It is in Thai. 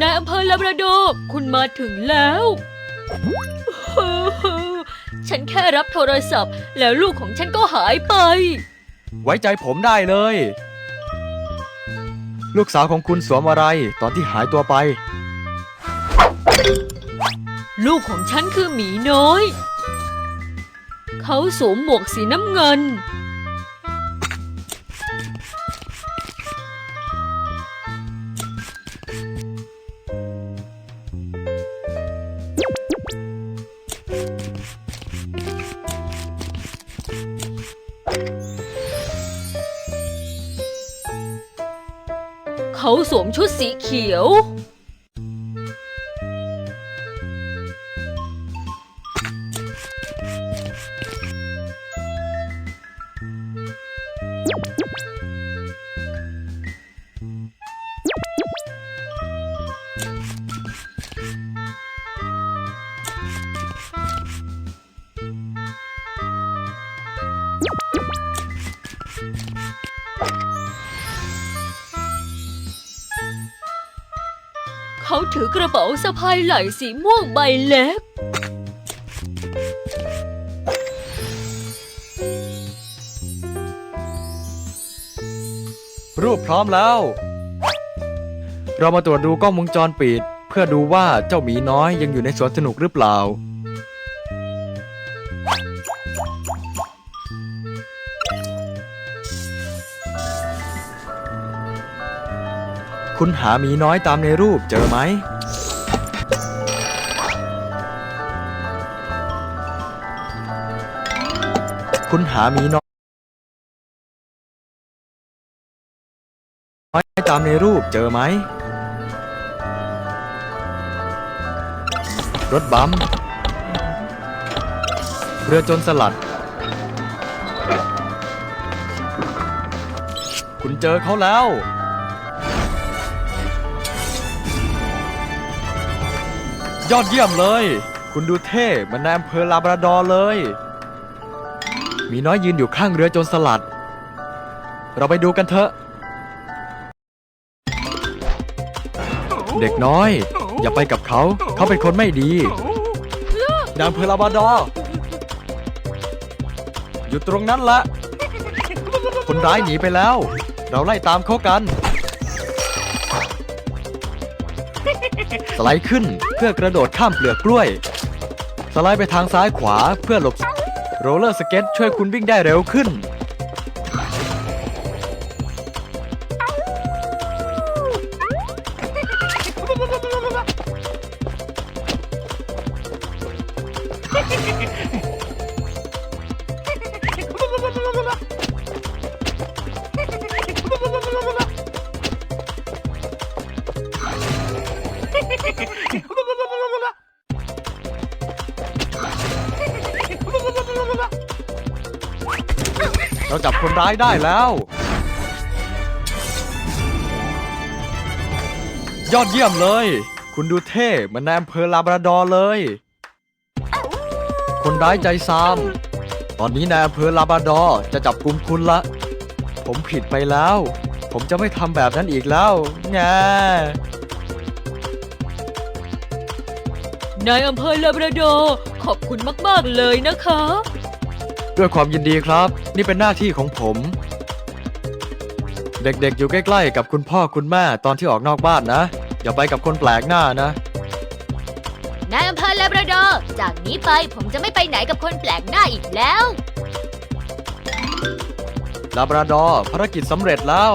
นายอำเภอลาบราดอร์คุณมาถึงแล้ว ฉันแค่รับโทรศัพท์ แล้วลูกของฉันก็หายไป ไว้ใจผมได้เลย ลูกสาวของคุณสวมอะไรตอนที่หายตัวไป ลูกของฉันคือหมีน้อย เขาสวมหมวกสีน้ำเงิน เขาสวมชุดสีเขียว เขาถือกระเป๋าสะพายไหล่สีม่วงใบเล็ก รูปพร้อมแล้ว เรามาตรวจดูกล้องวงจรปิด เพื่อดูว่าเจ้าหมีน้อยยังอยู่ในสวนสนุกหรือเปล่า คุณหาหมีน้อยตามในรูปเจอไหม คุณหาหมีน้อยน้อยตามในรูปเจอไหม รถบัมเรือจนสลัด คุณเจอเขาแล้ว ยอดเยี่ยมเลย คุณดูเท่เหมือนในอำเภอลาบราดอร์เลย มีน้อยยืนอยู่ข้างเรือโจนสลัด เราไปดูกันเถอะ เด็กน้อย อย่าไปกับเขา เขาเป็นคนไม่ดีนางเพอลาบาดอร์อยู่ตรงนั้นละคนร้ายหนีไปแล้ว เราไล่ตามเขากัน สไลด์ขึ้นเพื่อกระโดดข้ามเปลือกกล้วย สไลด์ไปทางซ้ายขวาเพื่อหลบ โรลเลอร์สเก็ตช่วยคุณวิ่งได้เร็วขึ้น เราจับคนร้ายได้แล้ว ยอดเยี่ยมเลย คุณดูเท่เหมือนในอำเภอลาบราดอร์เลย คนร้ายใจซาม ตอนนี้นายอำเภอลาบราดอร์จะจับกลุ่มคุณละ ผมผิดไปแล้ว ผมจะไม่ทำแบบนั้นอีกแล้วแงนายอำเภอลาบราดอร์ขอบคุณมาก ๆ เลยนะคะ ด้วยความยินดีครับ นี่เป็นหน้าที่ของผม เด็กๆอยู่ใกล้ๆ กับคุณพ่อคุณแม่ตอนที่ออกนอกบ้านนะ อย่าไปกับคนแปลกหน้านะ นายอำเภอลาบราดอร์จากนี้ไปผมจะไม่ไปไหนกับคนแปลกหน้าอีกแล้ว ลาบราดอร์ภารกิจสำเร็จแล้ว